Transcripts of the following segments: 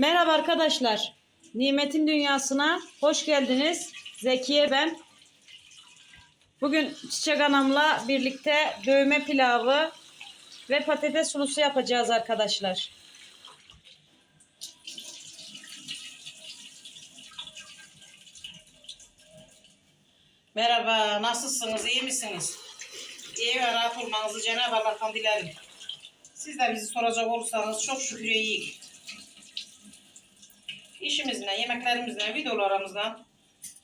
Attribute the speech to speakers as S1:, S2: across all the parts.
S1: Merhaba arkadaşlar. Nimetin Dünyası'na hoş geldiniz. Zekiye ben. Bugün Çiçek Anam'la birlikte dövme pilavı ve patates sulusu yapacağız arkadaşlar.
S2: Merhaba, nasılsınız, iyi misiniz? İyi ve rahat olmanızı Cenab-ı Allah'tan dilerim. Siz de bizi soracak olursanız çok şükür iyi. İşimizle, yemeklerimizle, videolarımızla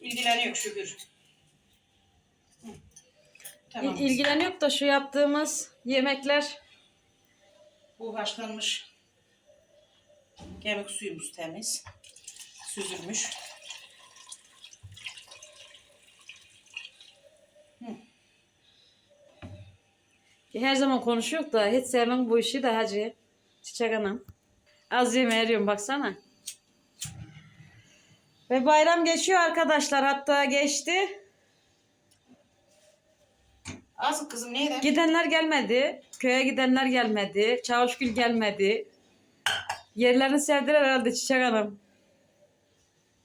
S2: ilgileniyor şükür. Hı. Tamam.
S1: İl- İlgileniyor da şu yaptığımız yemekler
S2: Bu haşlanmış kemik suyumuz temiz. Süzülmüş.
S1: her zaman konuşuyor da hiç sevmem bu işi de hacı. Çiçek Anam. Az yemeğe eriyorum baksana. Ve bayram geçiyor arkadaşlar hatta geçti.
S2: Az kızım neydi?
S1: Gidenler gelmedi. Köye gidenler gelmedi. Çavuşgül gelmedi. Yerlerini sevdiler herhalde Çiçek Hanım.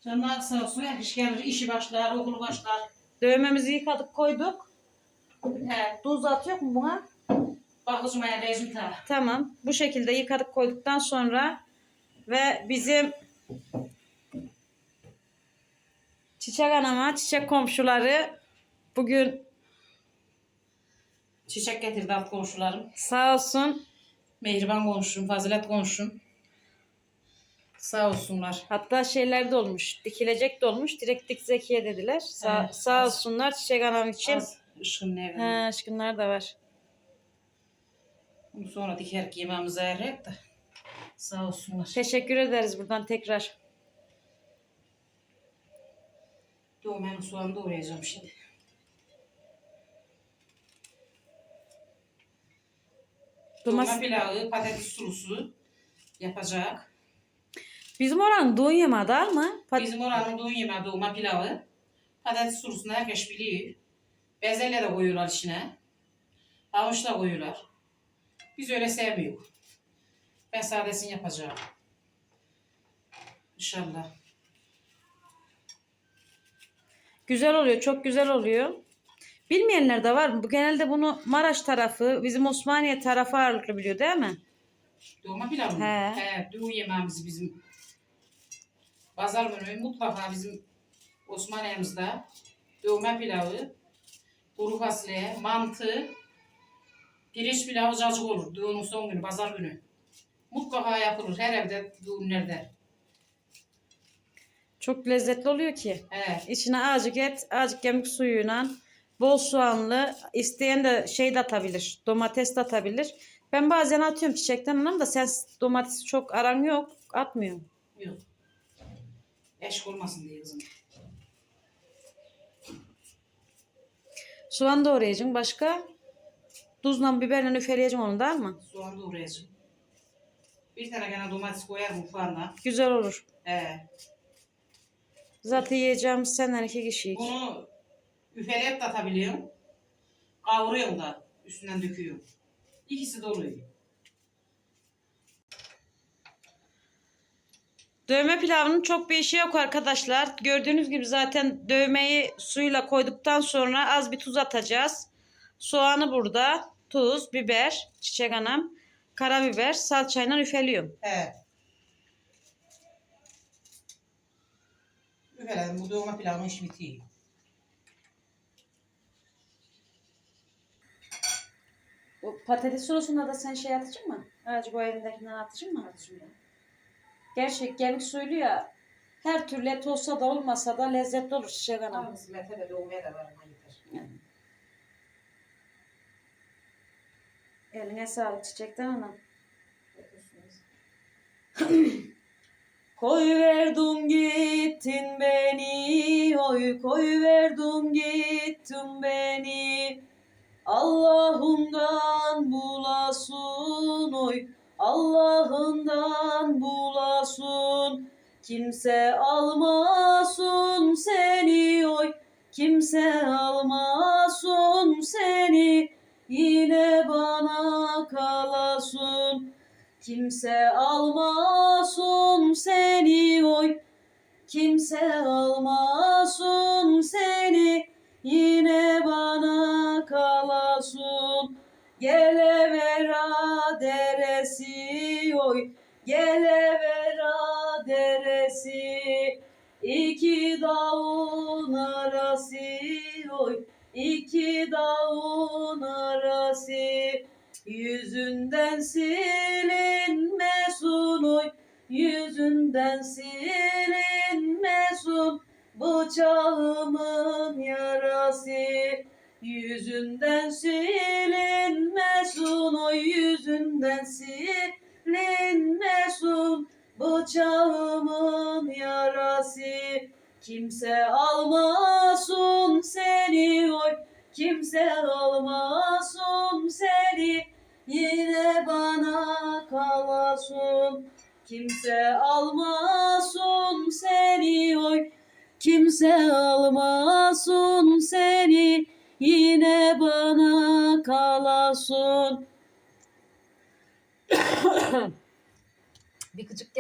S2: Canlar sağ olsun. Her iş gelir, işi başlar, okulu başlar.
S1: Dövmemizi yıkadık koyduk.
S2: He,
S1: Tuz atıyor mu buna?
S2: bakıcımaya lezim ta.
S1: Tamam. Bu şekilde yıkadık koyduktan sonra ve bizim Çiçek Hanım'a, çiçek komşuları bugün
S2: Çiçek getirdi alt komşularım.
S1: sağ olsun
S2: Mehriban komşum, fazilet komşum. Sağ olsunlar.
S1: hatta şeyler de olmuş. Dikilecek de olmuş. Direkt dik zekiye dediler. Sa-
S2: Evet.
S1: sağ olsunlar Çiçek Hanım için.
S2: Az ışığın ne
S1: Ha, aşkınlar da var.
S2: Bunu sonra diker ki yemeğimizi ayıracak da. Sağ olsunlar.
S1: Teşekkür ederiz buradan tekrar.
S2: Doğmayan soğanı doğrayacağım şimdi. Dolma
S1: Domates.
S2: pilavı, patates sulusu yapacak.
S1: Bizim oranın doğum yemeği değil mi? Pat-
S2: Bizim oranın doğum yemeği dolma pilavı. Patates sulusunu herkes biliyor. Bezelye de koyuyorlar içine. Havuç da koyuyorlar. Biz öyle sevmiyoruz. Ben sadesini yapacağım. İnşallah.
S1: Güzel oluyor, çok güzel oluyor. Bilmeyenler de var. Bu genelde bunu Maraş tarafı, bizim Osmaniye tarafı ağırlıklı biliyor değil mi?
S2: Dolma pilav mı?
S1: He.
S2: He. Doğu yemeğimiz bizim. Pazar günü mutlaka bizim Osmaniye'mizde dolma pilavı, kuru fasulye, mantı, pirinç pilavı cacık olur. Düğünün son günü, pazar günü. Mutlaka yapılır her evde düğünlerde.
S1: Çok lezzetli oluyor ki.
S2: He.
S1: İçine azıcık et, azıcık kemik suyuyla, bol soğanlı, isteyen de şey de atabilir, domates de atabilir. Ben bazen atıyorum çiçekten anam da sen domatesi çok aran yok, atmıyorum.
S2: Yok. Eşk olmasın diye kızım.
S1: Soğan doğrayacaksın başka. Tuzla biberle üfeleyeceğim onu değil mi?
S2: Soğan doğrayacağım. Bir tane gene domates koyar mutfağına.
S1: Güzel olur.
S2: He.
S1: Zaten yiyeceğimiz senden iki kişiyiz.
S2: Bunu üfeleyip de atabiliyorum. Kavuruyorum da üstünden döküyorum. İkisi de oluyor.
S1: Dövme pilavının çok bir işi yok arkadaşlar. Gördüğünüz gibi zaten dövmeyi suyla koyduktan sonra az bir tuz atacağız. Soğanı burada, tuz, biber, çiçek anam, karabiber, salçayla üfeliyorum.
S2: He. Üfeledim. Bu doğma pilavın işi bitiyor.
S1: Bu patates sosunda da sen şey atacak mı? Azıcık o elindekinden atacak mı? Atacağım. Gerçek gemik suylu ya. Her türlü et olsa da olmasa da lezzetli olur çiçek.
S2: Ama hizmete de doğmaya da var. yeter.
S1: Eline sağlık çiçekten anam. Koy verdim gittin beni, oy koy verdim gittin beni. Allah'ından bulasın oy, Allah'ından bulasın. Kimse almasın seni oy, kimse almasın seni. Kimse almasın seni. kimse almasın seni yine bana kalasın. Gelevera deresi oy. Gelevera deresi iki dağın arası oy. İki dağın arası yüzünden silinmesun oy yüzünden silinmesun bıçağımın yarası yüzünden silinmesun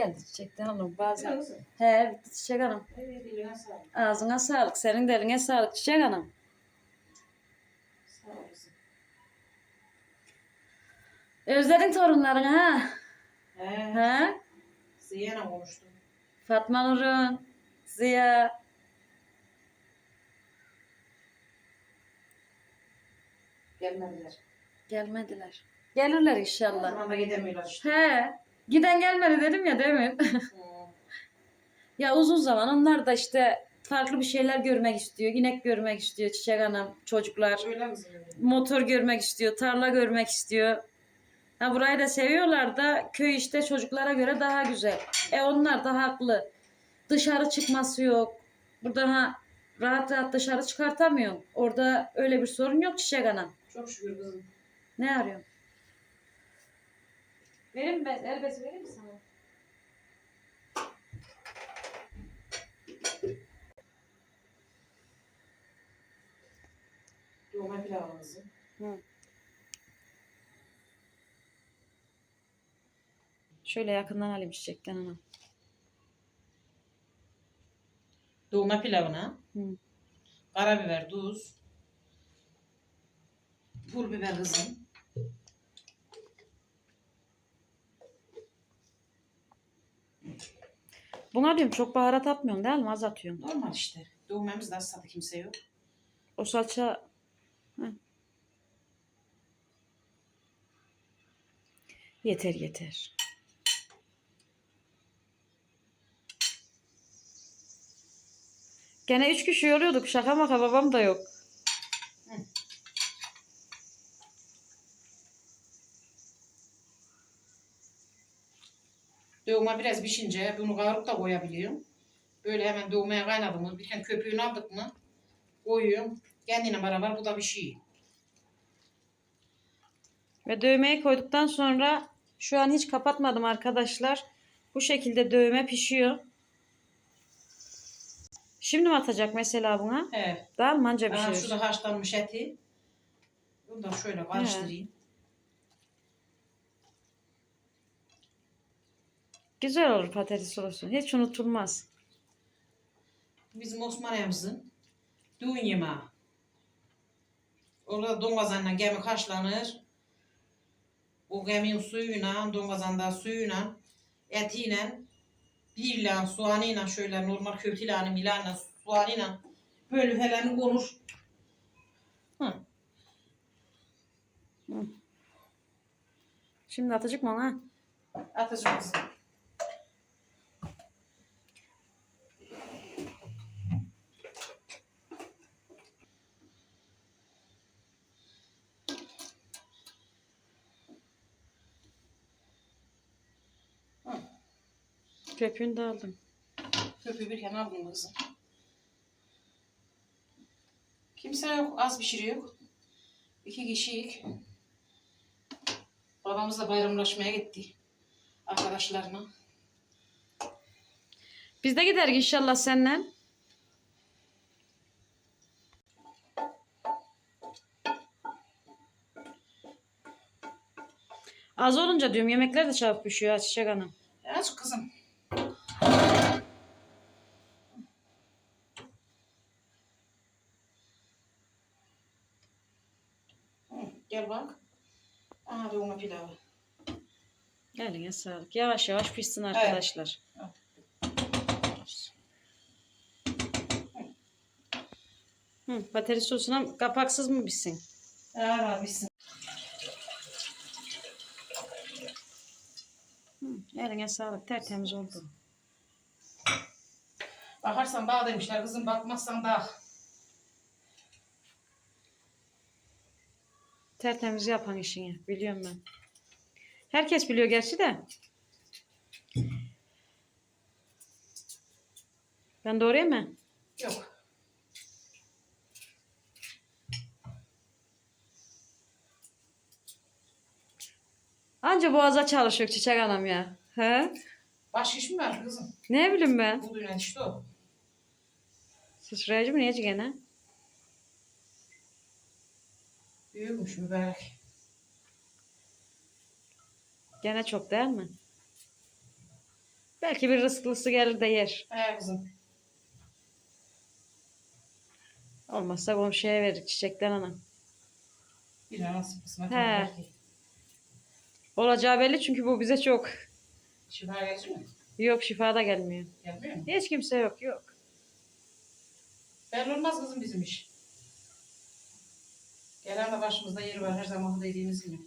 S1: geldi çiçekten hanım bazen. He bitti çiçek hanım.
S2: Evet, eline sağlık.
S1: Ağzına sağlık. Senin de eline sağlık çiçek hanım.
S2: Sağ olasın.
S1: Özledin torunlarını ha?
S2: He,
S1: Ha?
S2: Ziyan'a konuştum.
S1: Fatma Nur'un, Ziya.
S2: Gelmediler.
S1: Gelmediler. Gelirler
S2: O
S1: inşallah.
S2: zaman da gidemiyorlar işte.
S1: He. Giden gelmedi dedim ya değil mi?
S2: Hı.
S1: ya uzun zaman onlar da işte farklı bir şeyler görmek istiyor. İnek görmek istiyor Çiçek Hanım, çocuklar.
S2: Öyle mi?
S1: Motor görmek istiyor, tarla görmek istiyor. Ha burayı da seviyorlar da köy işte çocuklara göre daha güzel. E onlar da haklı. Dışarı çıkması yok. Burada ha rahat rahat dışarı çıkartamıyor. Orada öyle bir sorun yok Çiçek Hanım.
S2: Çok şükür kızım.
S1: Ne arıyorsun? Mi? ben? El bezi vereyim mi sana?
S2: Doğma pilavımızı.
S1: Şöyle yakından alayım çiçekten ana.
S2: Doğma pilavına
S1: Hı.
S2: karabiber, tuz, pul biber kızım.
S1: Buna diyorum çok baharat atmıyorsun değil mi? Az atıyorsun.
S2: Normal işte. Doğmamızda asla kimse yok.
S1: O salça... Hı. Yeter yeter. Gene üç kişi oluyorduk. Şaka maka babam da yok.
S2: Doğuma biraz pişince bunu kavurup da koyabiliyorum. Böyle hemen doğmaya kaynadı mı, bir tane köpüğünü aldık mı koyuyorum. Kendine beraber bu da bir şey.
S1: Ve dövmeyi koyduktan sonra şu an hiç kapatmadım arkadaşlar. Bu şekilde dövme pişiyor. Şimdi mi atacak mesela buna?
S2: He.
S1: Daha mı anca
S2: Aha,
S1: pişirir?
S2: şurada haşlanmış eti. Bunu da şöyle karıştırayım.
S1: Güzel olur patates olsun. Hiç unutulmaz.
S2: Bizim Osmaniyemizin düğün yemeği. Orada domazanla gemi haşlanır. O geminin suyuyla, domazanda suyuyla, etiyle, birle, soğanıyla şöyle normal köfteyle, milanla, soğanıyla böyle falan konur. Hı.
S1: Şimdi atacak mı ona?
S2: Atacağım
S1: Köpüğünü de aldım.
S2: Köpüğü bir kenara aldım kızım. Kimse yok, az pişiriyor. İki kişiyik. Babamız da bayramlaşmaya gitti. Arkadaşlarına.
S1: Biz de gider inşallah senden. Az olunca diyorum yemekler de çabuk pişiyor Çiçek Hanım.
S2: Aç kızım. Gel bak. Aha doğma pilavı.
S1: Eline sağlık. Yavaş yavaş pişsin arkadaşlar. Hı, patates sosuna kapaksız mı pişsin?
S2: Aa bitsin.
S1: Hı, eline sağlık. Tertemiz oldu.
S2: Bakarsan dağ demişler kızım bakmazsan dağ.
S1: Tertemiz yapan işini. Biliyorum ben. Herkes biliyor gerçi de. Ben doğrayayım mı?
S2: Yok.
S1: Anca boğaza çalışıyor çiçek anam ya. He?
S2: Başka iş mi var kızım?
S1: Ne bileyim ben.
S2: Bu duyulan işte o.
S1: Sıçrayıcı mı niyeci gene?
S2: Büyükmüş mübarek.
S1: Gene çok değil mi? Belki bir rızklısı gelir de yer.
S2: He kızım.
S1: Olmazsa komşuya verir çiçekten anam.
S2: Bir nasip kısmet.
S1: He.
S2: He.
S1: Olacağı belli çünkü bu bize çok.
S2: Şifa gelir mi?
S1: Yok şifa da gelmiyor.
S2: Gelmiyor mu?
S1: Hiç kimse yok yok.
S2: Belli olmaz kızım bizim iş. Gelen de başımızda yeri var her zaman dediğimiz gibi.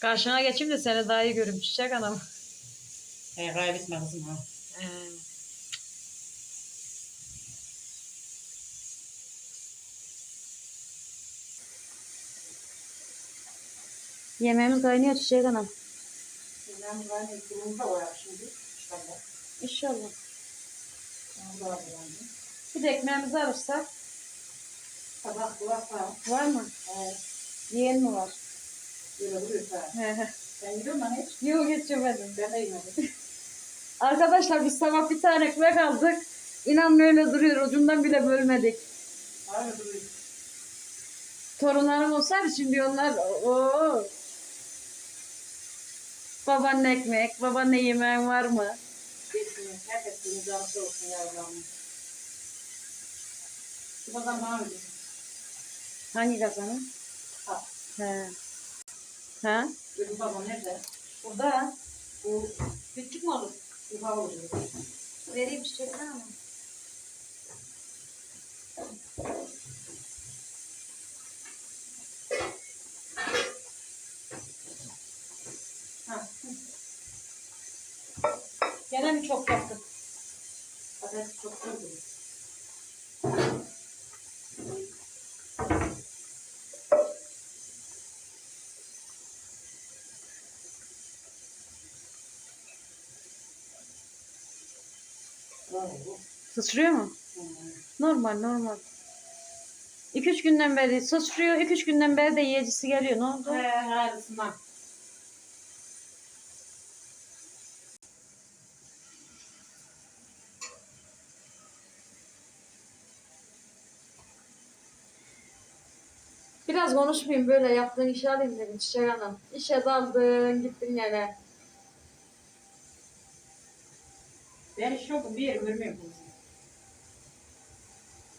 S1: Karşına geçeyim de seni daha iyi görüm çiçek anam.
S2: He kaybetme kızım ha.
S1: Ee. Yemeğimiz kaynıyor çiçek anam.
S2: Bu hani durumda o ya şimdi. İnşallah.
S1: İnşallah. Bir de ekmeğimizi alırsak.
S2: Sabah kulak var.
S1: Var mı?
S2: He.
S1: Yiyen mi var?
S2: Böyle duruyor ha. Sen gidiyor musun hiç?
S1: Yok geçemedim.
S2: Ben de yemedim.
S1: Arkadaşlar biz sabah bir tane ekmek aldık. İnanın öyle duruyor. Ucundan bile bölmedik.
S2: Abi duruyor.
S1: Torunlarım olsaydı şimdi onlar o Babaanne ekmek, babaanne yemeğin var mı?
S2: Kesin. Herkesin canısı olsun yavrum. Bu kadar bana öyle.
S1: Hangi kazanı?
S2: Ha.
S1: He. Ha?
S2: Öbür babam nerede?
S1: Burada.
S2: Bu
S1: Küçük mü olur?
S2: yuva oluyor.
S1: Vereyim çiçekler ama. Mi çok yaptık?
S2: Patates çok koydu. Bravo.
S1: Sıçrıyor mu?
S2: Hmm.
S1: Normal normal. 2-3 günden beri sıçrıyor. 2-3 günden beri de yiyecisi geliyor. Ne oldu?
S2: He, harısından.
S1: Biraz konuşmayayım böyle yaptığın işi alayım dedim Çiçek Hanım. İşe daldın gittin gene.
S2: Ben yokum bir yeri görmüyorum kızım.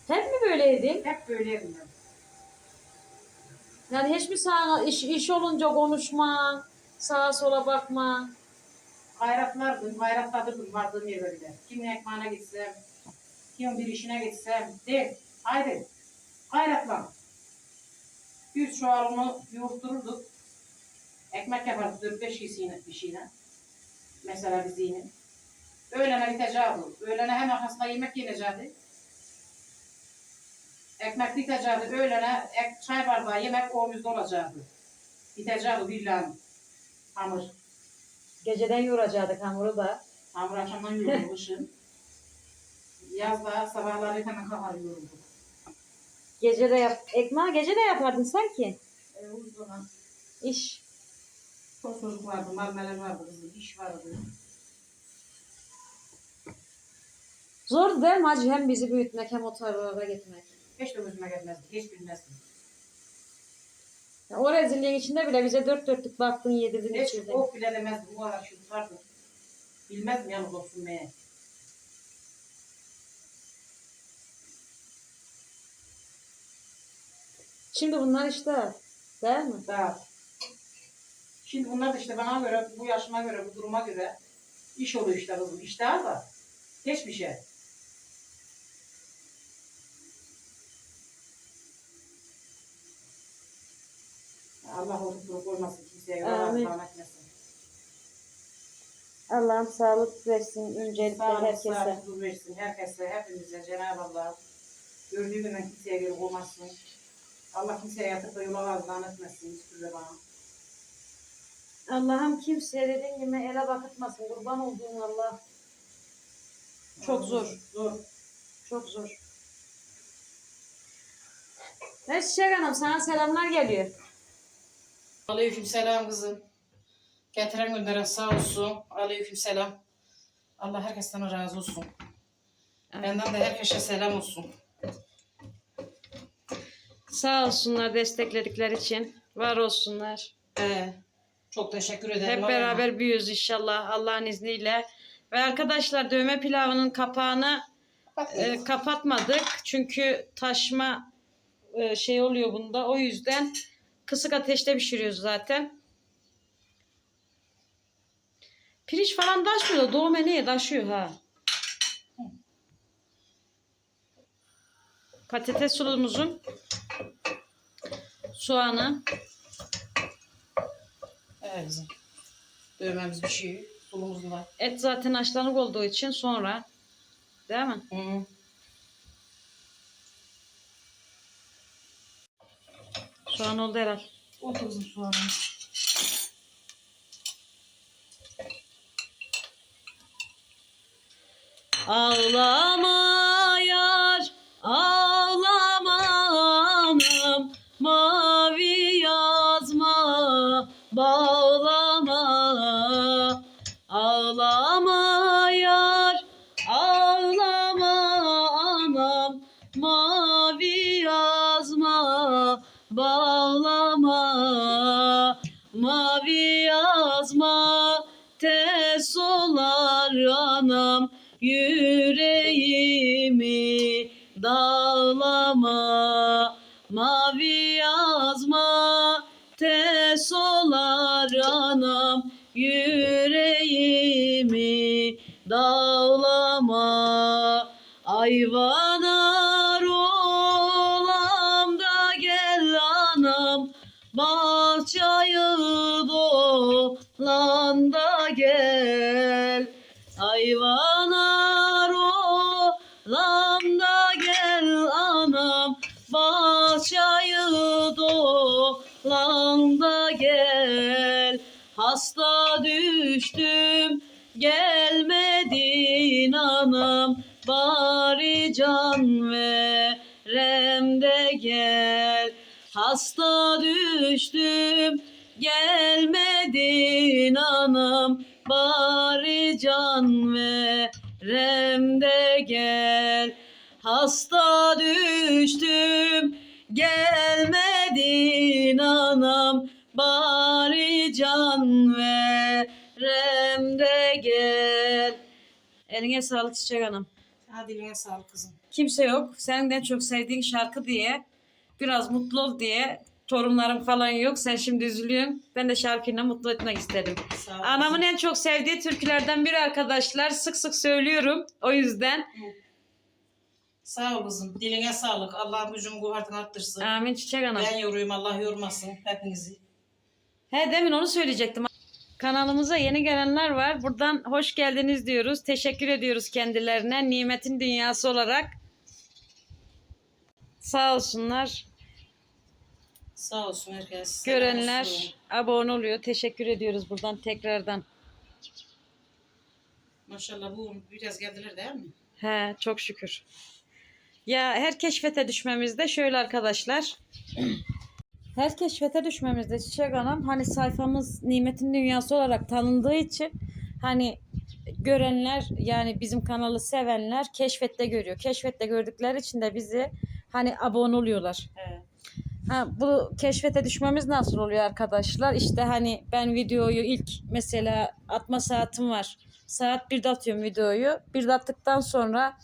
S1: Hep mi böyleydin?
S2: Hep böyleyim ben.
S1: Yani hiç mi sana iş, iş olunca konuşma, sağa sola bakma?
S2: Hayratlardım, hayratladırdım vardığım yerlerde. Kimin ekmeğine gitsem, kimin bir işine gitsem, de, haydi, hayratlan. Yüz çuvalını yoğurttururduk. Ekmek yapardık dört beş kişiyle, kişiyle. Mesela biz yine. Öğlene bitecekti. Öğlene hemen hasta yemek yenecekti. Ekmek bitecekti. Öğlene ek, çay bardağı yemek omuzda olacaktı. Bitecekti bir lan hamur.
S1: Geceden yoğuracaktık hamuru da.
S2: Hamur akşamdan yoğurmuşum. Yazda sabahları hemen kahar yoğurdum.
S1: Gece de yap. Ekmeği gece de yapardın sanki.
S2: E, uzduna
S1: İş.
S2: çok çocuk vardı, marmeler vardı, kızım, iş vardı.
S1: Zor değil mi hacı hem bizi büyütmek hem o tarafa gitmek.
S2: Hiç de gözüme gelmezdi, hiç bilmezdim.
S1: Ya o rezilliğin içinde bile bize dört dörtlük baktın yedirdin
S2: Hiç
S1: içirdin.
S2: ok bile demezdim, bu çocuk vardı. Bilmezdim yalnız olsun diye.
S1: Şimdi bunlar işte değil mi?
S2: Daha. Şimdi bunlar da işte bana göre, bu yaşıma göre, bu duruma göre iş oluyor işte kızım. İş daha da hiçbir şey. Allah ortasını koymasın kimseye
S1: Amin.
S2: Allah'ın etmesin.
S1: Allah'ım sağlık versin öncelikle
S2: Sağlık,
S1: herkese.
S2: sağlık, versin. Herkese, hepimize Cenab-ı Allah gördüğü günden kimseye göre olmasın. Allah kimseye yatıp da yola ağzından etmesin. Hiçbir bana.
S1: Allah'ım kimseye dediğin gibi ele bakıtmasın. Kurban olduğum Allah. Çok zor.
S2: Zor.
S1: Çok zor. Evet Çiçek Hanım sana selamlar geliyor.
S2: Aleyküm selam kızım. Getiren gönderen sağ olsun. Aleyküm selam. Allah herkesten razı olsun. Benden de herkese selam olsun.
S1: Sağ olsunlar destekledikleri için. Var olsunlar.
S2: Ee, çok teşekkür ederim.
S1: Hep beraber büyüyoruz inşallah Allah'ın izniyle. Ve arkadaşlar dövme pilavının kapağını e, kapatmadık. Çünkü taşma e, şey oluyor bunda. O yüzden kısık ateşte pişiriyoruz zaten. Pirinç falan taşmıyor. Doğum niye taşıyor ha. Patates sulumuzun soğanı,
S2: Evet. Dövmemiz bir şey. Sulumuz var.
S1: et zaten haşlanık olduğu için sonra değil mi?
S2: Hı.
S1: Soğan oldu herhalde.
S2: Otur kızım soğanımız.
S1: Ağlama yar, ağlama yazma, tez olar anam, yüreğimi dağlama. Mavi yazma, tez olar anam, yüreğimi dağlama. Ayvanar gelmedin anam, bari can verem de gel. Hasta düştüm gelmedin anam bari can verem de gel. Hasta düştüm gelmedin anam bari can verem de gel. Eline sağlık Çiçek Hanım.
S2: Hadi eline sağlık kızım.
S1: Kimse yok. Senin en çok sevdiğin şarkı diye. Biraz mutlu ol diye. Torunlarım falan yok. Sen şimdi üzülüyorsun. Ben de şarkıyla mutlu etmek istedim. Anamın en çok sevdiği türkülerden biri arkadaşlar. Sık sık söylüyorum. O yüzden.
S2: Sağ ol kızım. Diline sağlık. Allah gücün kuvvetini arttırsın.
S1: Amin Çiçek Hanım.
S2: Ben yoruyum. Allah yormasın hepinizi.
S1: He demin onu söyleyecektim. Kanalımıza yeni gelenler var. Buradan hoş geldiniz diyoruz. Teşekkür ediyoruz kendilerine. Nimetin dünyası olarak. Sağ olsunlar.
S2: Sağ olsun herkes.
S1: Görenler
S2: olsun.
S1: abone oluyor. Teşekkür ediyoruz buradan tekrardan.
S2: Maşallah bu biraz geldiler değil mi?
S1: He çok şükür. Ya her keşfete düşmemizde şöyle arkadaşlar. Her keşfete düşmemizde Çiçek Hanım hani sayfamız Nimetin Dünyası olarak tanındığı için hani görenler yani bizim kanalı sevenler keşfette görüyor. Keşfette gördükleri için de bizi hani abone oluyorlar.
S2: He.
S1: Ha, bu keşfete düşmemiz nasıl oluyor arkadaşlar? İşte hani ben videoyu ilk mesela atma saatim var. Saat 1'de atıyorum videoyu. 1'de attıktan sonra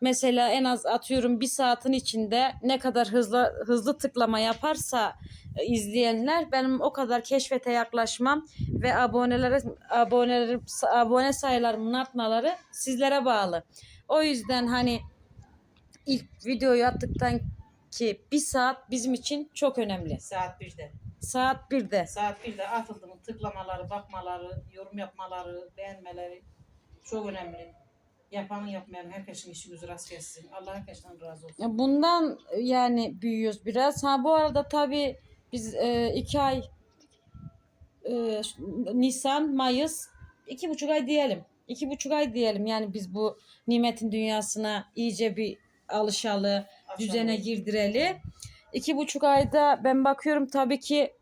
S1: mesela en az atıyorum bir saatin içinde ne kadar hızlı hızlı tıklama yaparsa e, izleyenler benim o kadar keşfete yaklaşmam ve abonelere aboneleri abone sayılarımın artmaları sizlere bağlı. O yüzden hani ilk videoyu attıktan ki bir saat bizim için çok önemli.
S2: Saat 1'de.
S1: Saat 1'de.
S2: Saat 1'de atıldı mı tıklamaları, bakmaları, yorum yapmaları, beğenmeleri çok önemli. Yapanın yapmayanın herkesin işi gücü rast gelsin. Allah herkesten razı olsun.
S1: Ya Bundan e, yani büyüyoruz biraz. Ha bu arada tabii biz e, iki ay e, Nisan, Mayıs iki buçuk ay diyelim. İki buçuk ay diyelim yani biz bu nimetin dünyasına iyice bir alışalı, düzene girdireli. İki buçuk ayda ben bakıyorum tabii ki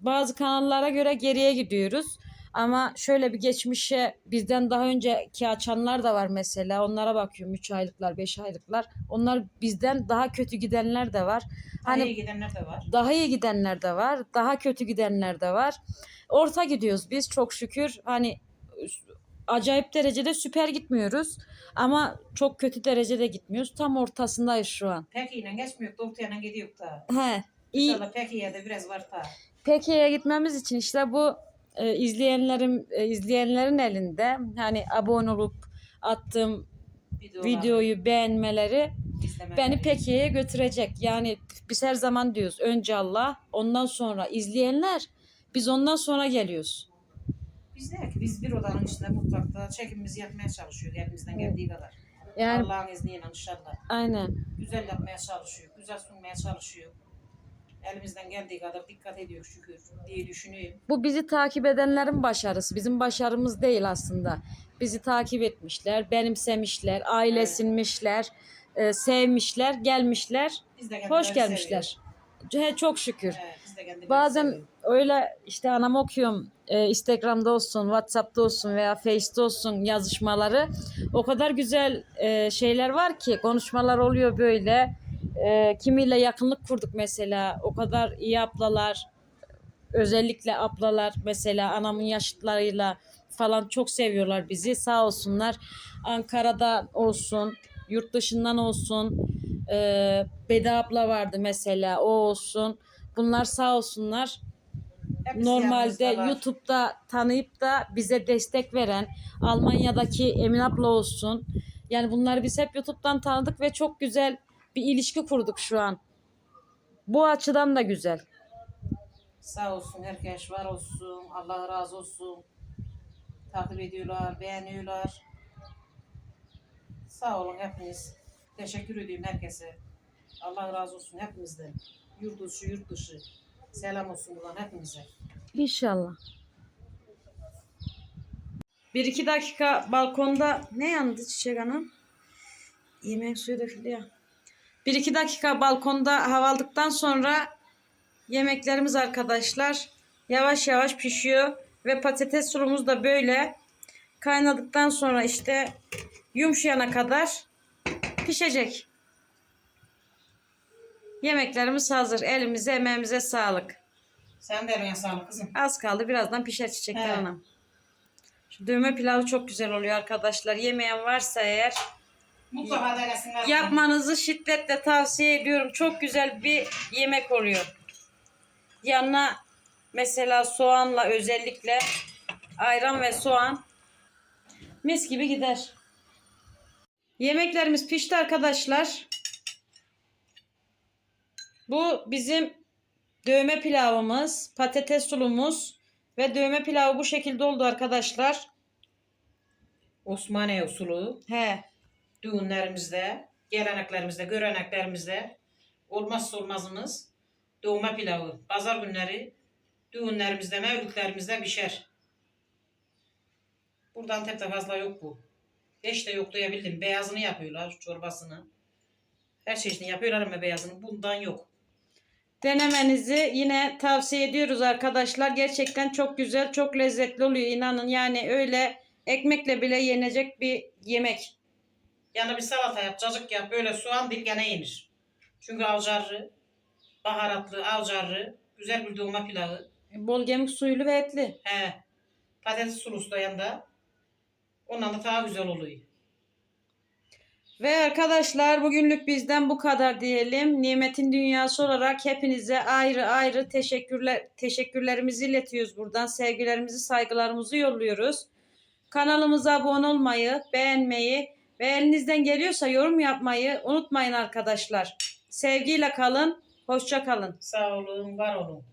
S1: bazı kanallara göre geriye gidiyoruz. Ama şöyle bir geçmişe bizden daha önceki açanlar da var mesela. Onlara bakıyorum 3 aylıklar, 5 aylıklar. Onlar bizden daha kötü gidenler de var.
S2: Hani
S1: Hani
S2: iyi gidenler de var.
S1: daha iyi gidenler de var, daha kötü gidenler de var. Orta gidiyoruz biz çok şükür. Hani acayip derecede süper gitmiyoruz ama çok kötü derecede gitmiyoruz. Tam ortasındayız şu an.
S2: Pek iyiyle geçmiyor. Doğrultuya gidiyor da.
S1: He. iyi
S2: İnşallah pek iyiye de biraz var ta.
S1: Peki'ye gitmemiz için işte bu e, izleyenlerin e, izleyenlerin elinde hani abone olup attığım
S2: Videolar,
S1: videoyu beğenmeleri
S2: izlemeleri.
S1: beni Peki'ye götürecek. Yani biz her zaman diyoruz önce Allah ondan sonra izleyenler biz ondan sonra geliyoruz.
S2: Biz de ki biz bir odanın içinde mutfakta çekimimizi yapmaya çalışıyoruz elimizden geldiği kadar.
S1: Yani
S2: Allah'ın izniyle inşallah.
S1: aynen.
S2: Güzel yapmaya çalışıyor, güzel sunmaya çalışıyor. Elimizden geldiği kadar dikkat ediyor şükür diye düşünüyorum.
S1: Bu bizi takip edenlerin başarısı. Bizim başarımız değil aslında. Bizi takip etmişler, benimsemişler, ailesinmişler, e, sevmişler, gelmişler.
S2: Biz de
S1: Hoş gelmişler. He, çok şükür.
S2: Evet, biz de kendileri
S1: Bazen
S2: seviyoruz.
S1: öyle işte anam okuyorum e, Instagram'da olsun, WhatsApp'ta olsun veya Face'te olsun yazışmaları. O kadar güzel e, şeyler var ki konuşmalar oluyor böyle. E, kimiyle yakınlık kurduk mesela. O kadar iyi ablalar, özellikle ablalar mesela anamın yaşıtlarıyla falan çok seviyorlar bizi. Sağ olsunlar. Ankara'da olsun, yurt dışından olsun. E, Beda abla vardı mesela o olsun. Bunlar sağ olsunlar.
S2: Hepsi
S1: Normalde. YouTube'da tanıyıp da bize destek veren Almanya'daki Emin abla olsun. Yani bunları biz hep YouTube'dan tanıdık ve çok güzel bir ilişki kurduk şu an. Bu açıdan da güzel.
S2: Sağ olsun herkes var olsun. Allah razı olsun. Takip ediyorlar, beğeniyorlar. Sağ olun hepiniz. Teşekkür ediyorum herkese. Allah razı olsun hepinizden. Yurt dışı, yurt dışı. Selam olsun buradan hepinize.
S1: İnşallah. Bir iki dakika balkonda ne yandı Çiçek Hanım? Yemeğin suyu döküldü ya. Bir iki dakika balkonda hava aldıktan sonra yemeklerimiz arkadaşlar yavaş yavaş pişiyor. Ve patates sulumuz da böyle kaynadıktan sonra işte yumuşayana kadar pişecek. Yemeklerimiz hazır. Elimize emeğimize sağlık.
S2: Sen de eline sağlık kızım.
S1: Az kaldı. Birazdan pişer çiçekler
S2: He.
S1: anam. Şu dövme pilavı çok güzel oluyor arkadaşlar. Yemeyen varsa eğer
S2: Mutlaka denesinler.
S1: yapmanızı şiddetle tavsiye ediyorum. Çok güzel bir yemek oluyor. Yanına mesela soğanla özellikle ayran ve soğan mis gibi gider. Yemeklerimiz pişti arkadaşlar. Bu bizim dövme pilavımız, patates sulumuz ve dövme pilavı bu şekilde oldu arkadaşlar.
S2: Osmaniye usulü.
S1: He.
S2: Düğünlerimizde, geleneklerimizde, göreneklerimizde olmazsa olmazımız doğma pilavı. Pazar günleri düğünlerimizde, mevlütlerimizde pişer. Burada Antep'te fazla yok bu. Hiç de yok diyebildim. Beyazını yapıyorlar, çorbasını. Her çeşidini yapıyorlar ama beyazını. Bundan yok.
S1: Denemenizi yine tavsiye ediyoruz arkadaşlar. Gerçekten çok güzel, çok lezzetli oluyor inanın. Yani öyle ekmekle bile yenecek bir yemek.
S2: Yani bir salata yap, cacık yap, böyle soğan dil gene yenir. Çünkü avcarlı, baharatlı, avcarlı, güzel bir doğma pilavı.
S1: Bol gemik suyulu ve etli.
S2: He. Patates sulusu da yanında. Ondan da daha güzel oluyor.
S1: Ve arkadaşlar bugünlük bizden bu kadar diyelim. Nimetin dünyası olarak hepinize ayrı ayrı teşekkürler teşekkürlerimizi iletiyoruz buradan. Sevgilerimizi, saygılarımızı yolluyoruz. Kanalımıza abone olmayı, beğenmeyi ve elinizden geliyorsa yorum yapmayı unutmayın arkadaşlar. Sevgiyle kalın, hoşça kalın.
S2: Sağ olun, var olun.